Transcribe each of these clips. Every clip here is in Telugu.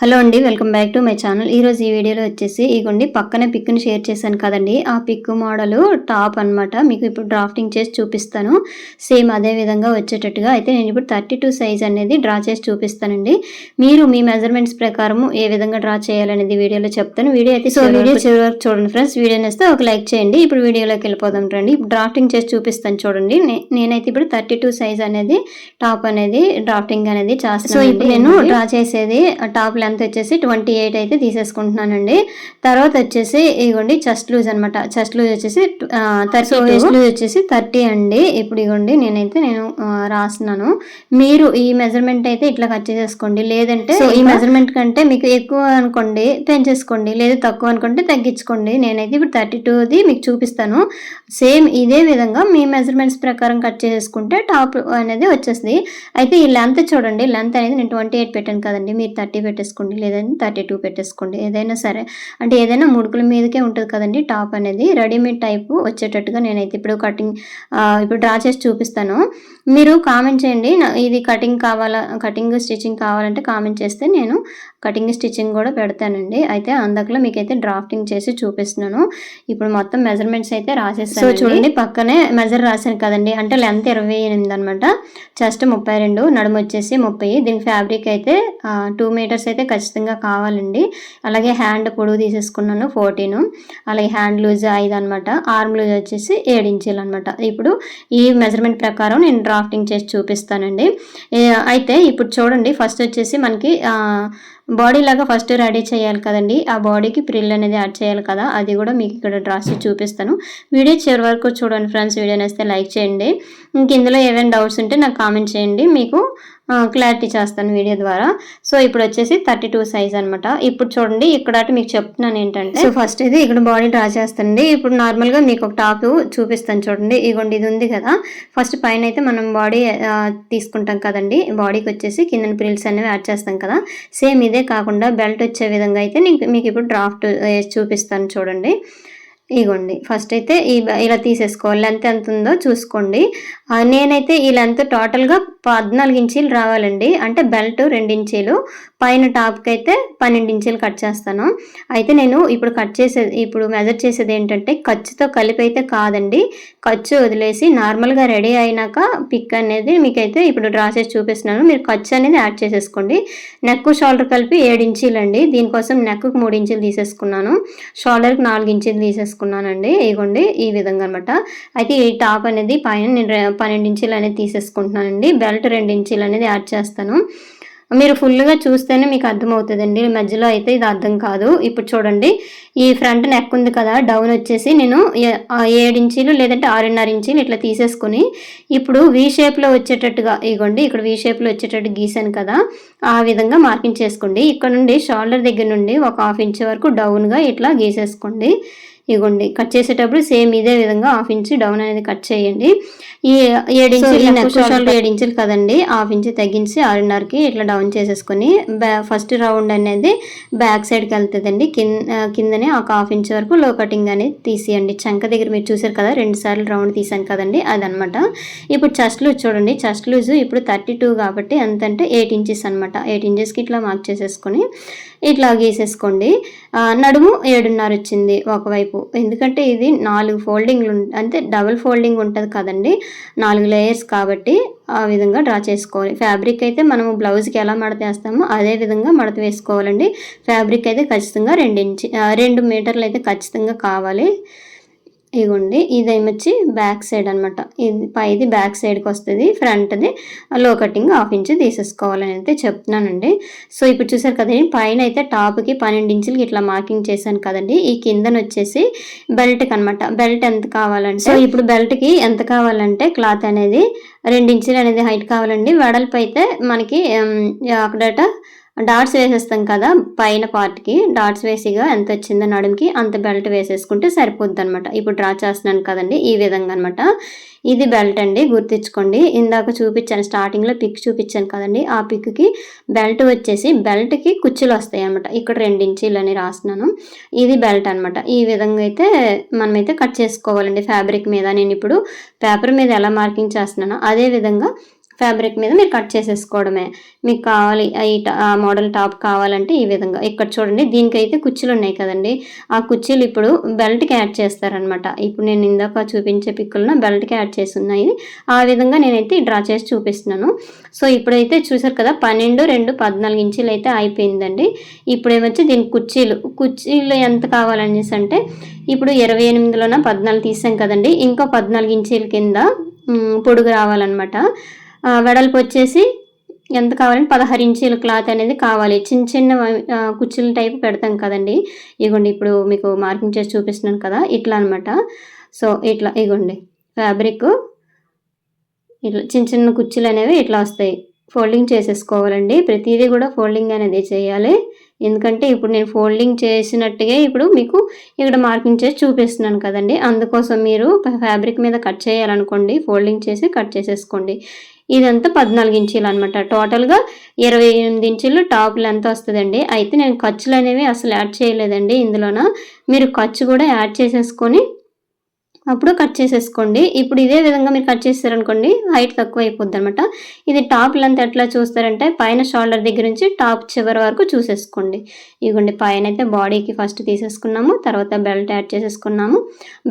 హలో అండి welcome back to my channel. ఈరోజు ఈ వీడియోలో వచ్చేసి ఇగోండి పక్కనే పిక్ని షేర్ చేశాను కదండి. ఆ పిక్ మోడల్ టాప్ అన్నమాట. మీకు ఇప్పుడు డ్రాఫ్టింగ్ చేసి చూపిస్తాను. సేమ్ అదే విధంగా వచ్చేటట్టుగా అయితే నేను ఇప్పుడు థర్టీ టూ సైజ్ అనేది డ్రా చేసి చూపిస్తానండి. మీరు మీ మెజర్మెంట్స్ ప్రకారం ఏ విధంగా డ్రా చేయాలనేది వీడియోలో చెప్తాను. వీడియో అయితే సో వీడియో చివరి వరకు చూడండి ఫ్రెండ్స్. వీడియో నేస్తే ఒక లైక్ చేయండి. ఇప్పుడు వీడియోలోకి వెళ్ళిపోదాం రండి. డ్రాఫ్టింగ్ చేసి చూపిస్తాను చూడండి. నేనైతే ఇప్పుడు థర్టీ టూ సైజ్ అనేది టాప్ అనేది డ్రాఫ్టింగ్ అనేది చేస్తాను సో ఇప్పుడు నేను డ్రా చేసేది టాప్ లెంత్ వచ్చేసి ట్వంటీ ఎయిట్ అయితే తీసేసుకుంటున్నానండి. తర్వాత వచ్చేసి ఇగోండి చెస్ట్ లూజ్ అనమాట చెస్ట్ లూజ్ వచ్చేసి థర్టీ చెస్ట్ లూజ్ వచ్చేసి థర్టీ అండి. ఇప్పుడు ఇగోండి నేనైతే నేను రాస్తున్నాను. మీరు ఈ మెజర్మెంట్ అయితే ఇట్లా కట్ చేసేసుకోండి. లేదంటే ఈ మెజర్మెంట్ కంటే మీకు ఎక్కువ అనుకోండి పెంచేసుకోండి. లేదు తక్కువ అనుకుంటే తగ్గించుకోండి. నేనైతే ఇప్పుడు థర్టీ టూది మీకు చూపిస్తాను. సేమ్ ఇదే విధంగా మీ మెజర్మెంట్స్ ప్రకారం కట్ చేసేసుకుంటే టాప్ అనేది వచ్చేస్తుంది అయితే ఈ లెంత్ చూడండి. లెంత్ అనేది నేను ట్వంటీ ఎయిట్ పెట్టాను కదండి. మీరు థర్టీ పెట్టేసుకోండి. లేదంటే థర్టీ టూ పెట్టేసుకోండి. ఏదైనా సరే అంటే ఏదైనా ముడుకుల మీదకే ఉంటుంది కదండి టాప్ అనేది. రెడీమేడ్ టైపు వచ్చేటట్టుగా నేనైతే ఇప్పుడు కటింగ్ ఇప్పుడు డ్రా చేసి చూపిస్తాను. మీరు కామెంట్ చేయండి. ఇది కటింగ్ కావాలా కటింగ్ స్టిచ్చింగ్ కావాలంటే కామెంట్ చేస్తే నేను కటింగ్ స్టిచ్చింగ్ కూడా పెడతానండి. అయితే అందకలో మీకైతే డ్రాఫ్టింగ్ చేసి చూపిస్తున్నాను. ఇప్పుడు మొత్తం మెజర్మెంట్స్ అయితే రాసేస్తాను సో చూడండి పక్కనే మెజర్ రాశాను కదండి. అంటే లెంత్ ఇరవై ఎనిమిది అనమాట చెస్ట్ ముప్పై రెండు నడుము వచ్చేసి ముప్పై. దీని ఫ్యాబ్రిక్ అయితే టూ మీటర్స్ అయితే ఖచ్చితంగా కావాలండి. అలాగే హ్యాండ్ పొడుగు తీసేసుకున్నాను ఫోర్టీన్ అలాగే హ్యాండ్ లూజ్ ఐదు అనమాట ఆర్మ్ లూజ్ వచ్చేసి ఏడు ఇంచీలు అనమాట ఇప్పుడు ఈ మెజర్మెంట్ ప్రకారం నేను డ్రాఫ్టింగ్ చేసి చూపిస్తానండి. అయితే ఇప్పుడు చూడండి ఫస్ట్ వచ్చేసి మనకి బాడీ లాగా ఫస్ట్ రెడీ చేయాలి కదండి. ఆ బాడీకి ప్రిల్ అనేది యాడ్ చేయాలి కదా. అది కూడా మీకు ఇక్కడ డ్రాస్ చూపిస్తాను. వీడియో చివరి వరకు చూడండి ఫ్రెండ్స్ వీడియో నేస్తే లైక్ చేయండి. ఇంక ఇందులో ఏమైనా డౌట్స్ ఉంటే నాకు కామెంట్ చేయండి. మీకు క్లారిటీ చేస్తాను వీడియో ద్వారా. సో ఇప్పుడు వచ్చేసి థర్టీ టూ సైజ్ అనమాట ఇప్పుడు చూడండి ఇక్కడ మీకు చెప్తున్నాను ఏంటంటే సో ఫస్ట్ ఇది ఇక్కడ బాడీ డ్రా చేస్తుంది ఇప్పుడు నార్మల్గా మీకు ఒక టాప్ చూపిస్తాను చూడండి. ఇగోండి ఇది ఉంది కదా. ఫస్ట్ పైన అయితే మనం బాడీ తీసుకుంటాం కదండి. బాడీకి వచ్చేసి కింద ప్రిల్స్ అనేవి యాడ్ చేస్తాం కదా. సేమ్ ఇదే కాకుండా బెల్ట్ వచ్చే విధంగా అయితే నేను మీకు ఇప్పుడు డ్రాఫ్ట్ చూపిస్తాను చూడండి. ఇగోండి. ఫస్ట్ అయితే ఈ ఇలా తీసేసుకోవాలి. లెంత్ ఎంత ఉందో చూసుకోండి. నేనైతే ఈ లెంత్ టోటల్గా పద్నాలుగు ఇంచీలు రావాలండి. అంటే బెల్ట్ రెండు ఇంచీలు పైన టాప్కి అయితే పన్నెండు ఇంచీలు కట్ చేస్తాను. అయితే నేను ఇప్పుడు కట్ చేసేది ఇప్పుడు మెజర్ చేసేది ఏంటంటే ఖర్చుతో కలిపి అయితే కాదండి. ఖర్చు వదిలేసి నార్మల్గా రెడీ అయినాక పిక్ అనేది మీకైతే ఇప్పుడు డ్రా చేసి చూపిస్తున్నాను. మీరు ఖర్చు అనేది యాడ్ చేసేసుకోండి. నెక్ షోల్డర్ కలిపి ఏడు ఇంచీలు అండి దీనికోసం నెక్కు మూడు ఇంచీలు తీసేసుకున్నాను. షోల్డర్కి నాలుగు ఇంచీలు తీసేసుకున్నానండి. ఇగోండి ఈ విధంగా అనమాట అయితే ఈ టాప్ అనేది పైన నేను పన్నెండు ఇంచీలు అనేది తీసేసుకుంటున్నానండి. బెల్ట్ రెండు ఇంచీలు అనేది యాడ్ చేస్తాను. మీరు ఫుల్గా చూస్తేనే మీకు అర్థమవుతుందండి. మధ్యలో అయితే ఇది అర్థం కాదు. ఇప్పుడు చూడండి. ఈ ఫ్రంట్ నెక్ ఉంది కదా డౌన్ వచ్చేసి నేను ఏడు ఇంచీలు లేదంటే ఆరున్నర ఇంచీలు ఇట్లా తీసేసుకొని ఇప్పుడు వి షేప్లో వచ్చేటట్టుగా ఇగోండి ఇక్కడ వి షేప్లో వచ్చేటట్టు గీసాను కదా ఆ విధంగా మార్కింగ్ చేసుకోండి. ఇక్కడ నుండి షోల్డర్ దగ్గర నుండి ఒక హాఫ్ ఇంచ్ వరకు డౌన్గా ఇట్లా గీసేసుకోండి. ఇగోండి కట్ చేసేటప్పుడు సేమ్ ఇదే విధంగా హాఫ్ ఇంచ్ డౌన్ అనేది కట్ చేయండి. ఈ ఏడు ఇంచులు నెక్ షోల్డర్ ఏడు ఇంచులు కదండి హాఫ్ ఇంచ్ తగ్గించి ఆరున్నరకి ఇట్లా డౌన్ చేసేసుకొని బ్యా ఫస్ట్ రౌండ్ అనేది బ్యాక్ సైడ్కి వెళ్తుందండి. కింద కిందనే ఒక హాఫ్ ఇంచ్ వరకు లో కటింగ్ అనేది తీసేయండి. చంక దగ్గర మీరు చూసారు కదా రెండు సార్లు రౌండ్ తీసాను కదండి అదనమాట. ఇప్పుడు చెస్ట్ లూజ్ చూడండి చెస్ట్ లూజ్ ఇప్పుడు థర్టీ టూ కాబట్టి ఎంత అంటే ఎయిట్ ఇంచెస్ అనమాట ఎయిట్ ఇంచెస్కి ఇట్లా మార్క్ చేసేసుకొని ఇట్లా గీసేసుకోండి. నడుము ఏడున్నర వచ్చింది ఒకవైపు. ఎందుకంటే ఇది నాలుగు ఫోల్డింగ్లు అంటే డబుల్ ఫోల్డింగ్ ఉంటుంది కదండి. నాలుగు లేయర్స్ కాబట్టి ఆ విధంగా డ్రా చేసుకోవాలి. ఫ్యాబ్రిక్ అయితే మనము బ్లౌజ్కి ఎలా మడత వేస్తామో అదే విధంగా మడత వేసుకోవాలండి. ఫ్యాబ్రిక్ అయితే ఖచ్చితంగా రెండు ఇంచి రెండు మీటర్లు అయితే ఖచ్చితంగా కావాలి. ఇగోండి ఇదేమొచ్చి బ్యాక్ సైడ్ అనమాట ఇది పైది బ్యాక్ సైడ్కి వస్తుంది ఫ్రంట్ది. లో కటింగ్ హాఫ్ ఇంచ్ తీసేసుకోవాలని అయితే చెప్తున్నానండి. సో ఇప్పుడు చూసారు కదండి పైన అయితే టాప్కి పన్నెండు ఇంచులకి ఇట్లా మార్కింగ్ చేశాను కదండి. ఈ కిందన వచ్చేసి బెల్ట్కి అనమాట బెల్ట్ ఎంత కావాలంటే సో ఇప్పుడు బెల్ట్కి ఎంత కావాలంటే క్లాత్ అనేది రెండు ఇంచులు అనేది హైట్ కావాలండి. వెడల్పు అయితే మనకి ఉమ్, అక్కడట డాట్స్ వేసేస్తాం కదా పైన పార్ట్కి. డాట్స్ వేసిగా ఎంత వచ్చిందో నడుముకి అంత బెల్ట్ వేసేసుకుంటే సరిపోద్ది అనమాట ఇప్పుడు డ్రా చేస్తున్నాను కదండి ఈ విధంగా అనమాట ఇది బెల్ట్ అండి గుర్తించుకోండి. ఇందాక చూపించాను స్టార్టింగ్లో పిక్ చూపించాను కదండి ఆ పిక్కి బెల్ట్ వచ్చేసి బెల్ట్కి కుచ్చులు వస్తాయి అనమాట ఇక్కడ రెండు ఇంచీలు అని రాస్తున్నాను. ఇది బెల్ట్ అనమాట ఈ విధంగా అయితే మనమైతే కట్ చేసుకోవాలండి ఫ్యాబ్రిక్ మీద. నేను ఇప్పుడు పేపర్ మీద ఎలా మార్కింగ్ చేస్తున్నానో అదే విధంగా ఫ్యాబ్రిక్ మీద మీరు కట్ చేసేసుకోవడమే. మీకు కావాలి ఈ మోడల్ టాప్ కావాలంటే ఈ విధంగా. ఇక్కడ చూడండి దీనికైతే కుర్చీలు ఉన్నాయి కదండి. ఆ కుర్చీలు ఇప్పుడు బెల్ట్కి యాడ్ చేస్తారనమాట ఇప్పుడు నేను ఇందాక చూపించే పిక్కులను బెల్ట్కి యాడ్ చేసి ఉన్నాయి. ఆ విధంగా నేనైతే డ్రా చేసి చూపిస్తున్నాను. సో ఇప్పుడైతే చూసారు కదా పన్నెండు రెండు పద్నాలుగు ఇంచులు అయితే అయిపోయిందండి. ఇప్పుడు ఏమొచ్చి దీని కుర్చీలు కుర్చీలు ఎంత కావాలనేసి అంటే ఇప్పుడు ఇరవై ఎనిమిదిలోన పద్నాలుగు తీసాం కదండి. ఇంకో పద్నాలుగు ఇంచీల కింద పొడుగు రావాలన్నమాట. వెడల్పు వచ్చేసి ఎంత కావాలంటే పదహారు ఇంచీల క్లాత్ అనేది కావాలి. చిన్న చిన్న ఆ, కుర్చీల టైప్ పెడతాం కదండి. ఇగోండి ఇప్పుడు మీకు మార్కింగ్ చేసి చూపిస్తున్నాను కదా ఇట్లా అనమాట సో ఇట్లా ఇగోండి ఫ్యాబ్రిక్. ఇట్లా చిన్న చిన్న కుర్చీలు అనేవి ఇట్లా వస్తాయి. ఫోల్డింగ్ చేసేసుకోవాలండి. ప్రతిదీ కూడా ఫోల్డింగ్ అనేది చేయాలి. ఎందుకంటే ఇప్పుడు నేను ఫోల్డింగ్ చేసినట్టుగా ఇప్పుడు మీకు ఇక్కడ మార్కింగ్ చేసి చూపిస్తున్నాను కదండి. అందుకోసం మీరు ఫ్యాబ్రిక్ మీద కట్ చేయాలనుకోండి ఫోల్డింగ్ చేసి కట్ చేసేసుకోండి. ఇదంతా పద్నాలుగు ఇంచీలు అనమాట టోటల్గా ఇరవై ఎనిమిది ఇంచీలు టాప్ లెంత్ వస్తుందండి. అయితే నేను ఖర్చులు అనేవి అసలు యాడ్ చేయలేదండి ఇందులోన. మీరు ఖర్చు కూడా యాడ్ చేసేసుకొని అప్పుడు కట్ చేసేసుకోండి. ఇప్పుడు ఇదే విధంగా మీరు కట్ చేస్తారనుకోండి హైట్ తక్కువ అయిపోద్ది అనమాట ఇది టాప్ లెంత్ ఎట్లా చూస్తారంటే పైన షోల్డర్ దగ్గర నుంచి టాప్ చివరి వరకు చూసేసుకోండి. ఇదిగోండి పైన అయితే బాడీకి ఫస్ట్ తీసేసుకున్నాము తర్వాత బెల్ట్ యాడ్ చేసేసుకున్నాము.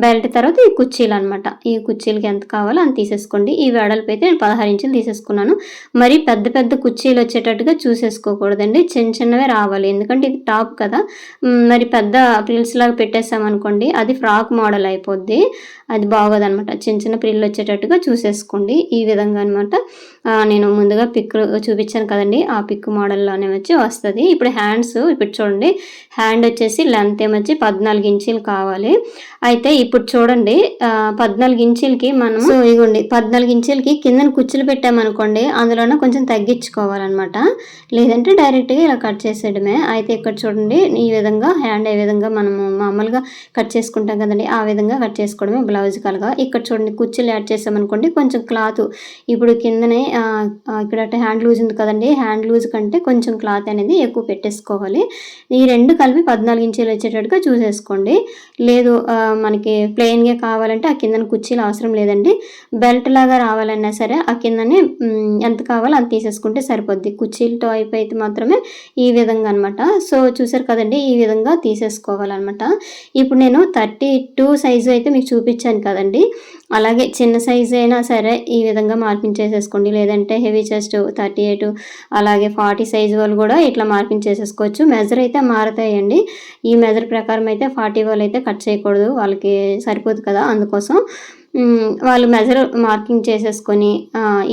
బెల్ట్ తర్వాత ఈ కుర్చీలు అనమాట ఈ కుర్చీలకి ఎంత కావాలో అంత తీసేసుకోండి. ఈ వెడల్పు అయితే నేను పదహారు ఇంచులు తీసేసుకున్నాను. మరి పెద్ద పెద్ద కుర్చీలు వచ్చేటట్టుగా చూసేసుకోకూడదండి. చిన్న చిన్నవే రావాలి. ఎందుకంటే ఇది టాప్ కదా. మరి పెద్ద ప్రిల్స్ లాగా పెట్టేసామనుకోండి అది ఫ్రాక్ మోడల్ అయిపోద్ది. అది బాగోదనమాట. చిన్న చిన్న ప్రిల్లు వచ్చేటట్టుగా చూసేసుకోండి. ఈ విధంగా అనమాట నేను ముందుగా పిక్ చూపించాను కదండి. ఆ పిక్ మోడల్లోనే వచ్చి వస్తుంది. ఇప్పుడు హ్యాండ్స్ ఇప్పుడు చూడండి. హ్యాండ్ వచ్చేసి లెంత్ ఏమొచ్చి పద్నాలుగు ఇంచీలు కావాలి. అయితే ఇప్పుడు చూడండి పద్నాలుగు ఇంచీలకి మనం సో ఇగోండి. పద్నాలుగు ఇంచీలకి కిందన కుచ్చులు పెట్టామనుకోండి అందులోనే కొంచెం తగ్గించుకోవాలన్నమాట. లేదంటే డైరెక్ట్గా ఇలా కట్ చేసేయడమే. అయితే ఇక్కడ చూడండి ఈ విధంగా హ్యాండ్ ఏ విధంగా మనము మామూలుగా కట్ చేసుకుంటాం కదండి. ఆ విధంగా కట్ చేసుకోవడమే బ్లౌజ్ కలగా ఇక్కడ చూడండి కుచ్చులు యాడ్ చేసామనుకోండి కొంచెం క్లాత్ ఇప్పుడు కిందనే ఇక్కడ హ్యాండ్ లూజ్ ఉంది కదండి. హ్యాండ్ లూజ్ కంటే కొంచెం క్లాత్ అనేది ఎక్కువ పెట్టేసుకోవాలి. ఈ రెండు కలిపి పద్నాలుగు ఇంచీలు వచ్చేటట్టుగా చూసేసుకోండి. లేదు మనకి ప్లెయిన్గా కావాలంటే ఆ కిందన కుర్చీలు అవసరం లేదండి. బెల్ట్ లాగా రావాలన్నా సరే ఆ కిందనే ఎంత కావాలో అంత తీసేసుకుంటే సరిపోద్ది. కుర్చీలతో అయిపోయితే అయితే మాత్రమే ఈ విధంగా అనమాట సో చూసారు కదండి ఈ విధంగా తీసేసుకోవాలన్నమాట. ఇప్పుడు నేను థర్టీ టూ సైజు అయితే మీకు చూపించాను కదండి. అలాగే చిన్న సైజు అయినా సరే ఈ విధంగా మార్కింగ్ చేసేసుకోండి లేదంటే హెవీ చెస్ట్ థర్టీ ఎయిట్ అలాగే ఫార్టీ సైజ్ వాళ్ళు కూడా ఇట్లా మార్కింగ్ చేసేసుకోవచ్చు మెజర్ అయితే మారుతాయండి. ఈ మెజర్ ప్రకారం అయితే ఫార్టీ వాళ్ళు అయితే కట్ చేయకూడదు. వాళ్ళకి సరిపోదు కదా అందుకోసం. వాళ్ళు మెజర్ మార్కింగ్ చేసేసుకొని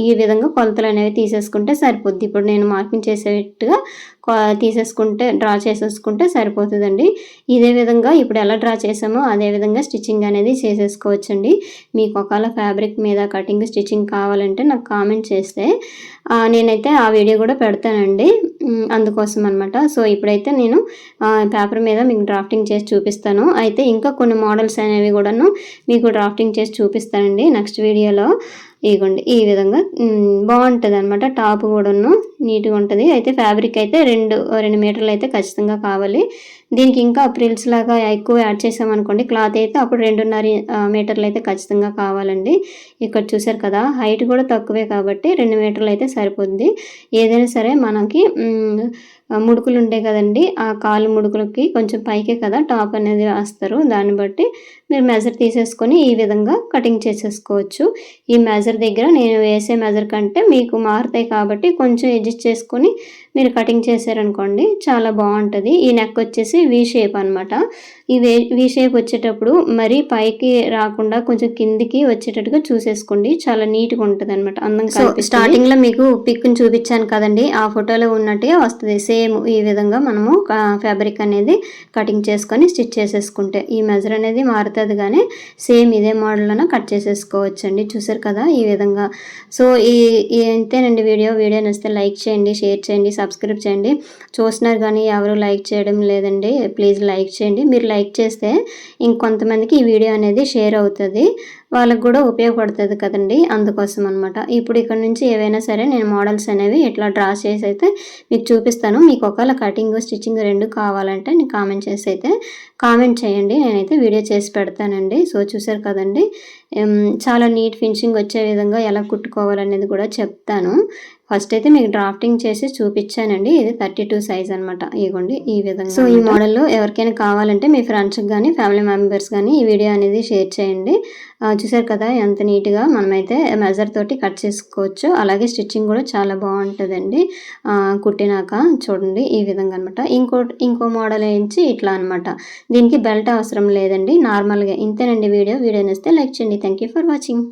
ఈ విధంగా కొలతలు అనేవి తీసేసుకుంటే సరిపోద్ది. ఇప్పుడు నేను మార్కింగ్ చేసేట్టుగా తీసేసుకుంటే డ్రా చేసేసుకుంటే సరిపోతుందండి. ఇదే విధంగా ఇప్పుడు ఎలా డ్రా చేసామో అదే విధంగా స్టిచ్చింగ్ అనేది చేసేసుకోవచ్చండి. మీకు ఒకవేళ ఫ్యాబ్రిక్ మీద కటింగ్ స్టిచ్చింగ్ కావాలంటే నాకు కామెంట్ చేస్తే నేనైతే ఆ వీడియో కూడా పెడతానండి. అందుకోసం అనమాట సో ఇప్పుడైతే నేను పేపర్ మీద మీకు డ్రాఫ్టింగ్ చేసి చూపిస్తాను. అయితే ఇంకా కొన్ని మోడల్స్ అనేవి కూడాను మీకు డ్రాఫ్టింగ్ చేసి చూపిస్తానండి నెక్స్ట్ వీడియోలో. ఇగోండి ఈ విధంగా బాగుంటుంది అనమాట టాప్ కూడాను నీట్గా ఉంటుంది. అయితే ఫ్యాబ్రిక్ అయితే రెండు రెండు మీటర్లు అయితే ఖచ్చితంగా కావాలి. దీనికి ఇంకా ప్రిల్స్ లాగా ఎక్కువ యాడ్ చేసామనుకోండి క్లాత్ అయితే అప్పుడు రెండున్నర మీటర్లు అయితే ఖచ్చితంగా కావాలండి. ఇక్కడ చూసారు కదా హైట్ కూడా తక్కువే కాబట్టి రెండు మీటర్లు అయితే సరిపోద్ది. ఏదైనా సరే మనకి ముడుకులు ఉంటాయి కదండి. ఆ కాలు ముడుకులకి కొంచెం పైకే కదా టాప్ అనేది వేస్తారు దాన్ని బట్టి మీరు మెజర్ తీసేసుకొని ఈ విధంగా కటింగ్ చేసేసుకోవచ్చు. ఈ మెజర్ దగ్గర నేను వేసే మెజర్ కంటే మీకు మారుతాయి కాబట్టి కొంచెం అడ్జస్ట్ చేసుకొని మీరు కటింగ్ చేశారనుకోండి చాలా బాగుంటుంది. ఈ నెక్ వచ్చేసి వి షేప్ అనమాట ఈ వే వి షేప్ వచ్చేటప్పుడు మరీ పైకి రాకుండా కొంచెం కిందికి వచ్చేటట్టుగా చూసేసుకోండి. చాలా నీట్గా ఉంటుంది అనమాట అందంగా స్టార్టింగ్లో మీకు పిక్ చూపించాను కదండి. ఆ ఫోటోలో ఉన్నట్టుగా వస్తుంది. సేమ్ ఈ విధంగా మనము ఫ్యాబ్రిక్ అనేది కటింగ్ చేసుకొని స్టిచ్ చేసేసుకుంటే. ఈ మెజర్ అనేది మారుతుంది కానీ సేమ్ ఇదే మోడల్లోనే కట్ చేసేసుకోవచ్చండి. చూసారు కదా ఈ విధంగా. సో ఈ ఈ అంతేనండి వీడియో. వీడియో నచ్చితే లైక్ చేయండి షేర్ చేయండి సబ్స్క్రైబ్ చేయండి. చూస్తున్నారు కానీ ఎవరు లైక్ చేయడం లేదండి ప్లీజ్ లైక్ చేయండి. మీరు లైక్ చేస్తే ఇంకొంతమందికి ఈ వీడియో అనేది షేర్ అవుతుంది. వాళ్ళకు కూడా ఉపయోగపడుతుంది కదండి అందుకోసం అనమాట ఇప్పుడు ఇక్కడ నుంచి ఏవైనా సరే నేను మోడల్స్ అనేవి ఇట్లా డ్రా చేసి అయితే మీకు చూపిస్తాను. మీకు ఒకవేళ కటింగ్ స్టిచ్చింగ్ రెండు కావాలంటే నేను కామెంట్ చేసి అయితే కామెంట్ చేయండి. నేనైతే వీడియో చేసి పెడతానండి. సో చూసారు కదండి చాలా నీట్ ఫినిషింగ్ వచ్చే విధంగా ఎలా కుట్టుకోవాలనేది కూడా చెప్తాను. ఫస్ట్ అయితే మీకు డ్రాఫ్టింగ్ చేసి చూపించానండి. ఇది థర్టీ టూ సైజ్ అనమాట ఇగోండి ఈ విధంగా సో ఈ మోడల్లో ఎవరికైనా కావాలంటే మీ ఫ్రెండ్స్కి కానీ ఫ్యామిలీ మెంబర్స్ కానీ ఈ వీడియో అనేది షేర్ చేయండి. చూసారు కదా ఎంత నీట్గా మనమైతే మెజర్ తోటి కట్ చేసుకోవచ్చు. అలాగే స్టిచ్చింగ్ కూడా చాలా బాగుంటుందండి. కుట్టినాక చూడండి ఈ విధంగా అనమాట ఇంకో ఇంకో మోడల్ ఏంచి ఇట్లా అనమాట దీనికి బెల్ట్ అవసరం లేదండి. నార్మల్గా ఇంతేనండి వీడియో. వీడియో నేస్తే లైక్ చేయండి. Thank for watching.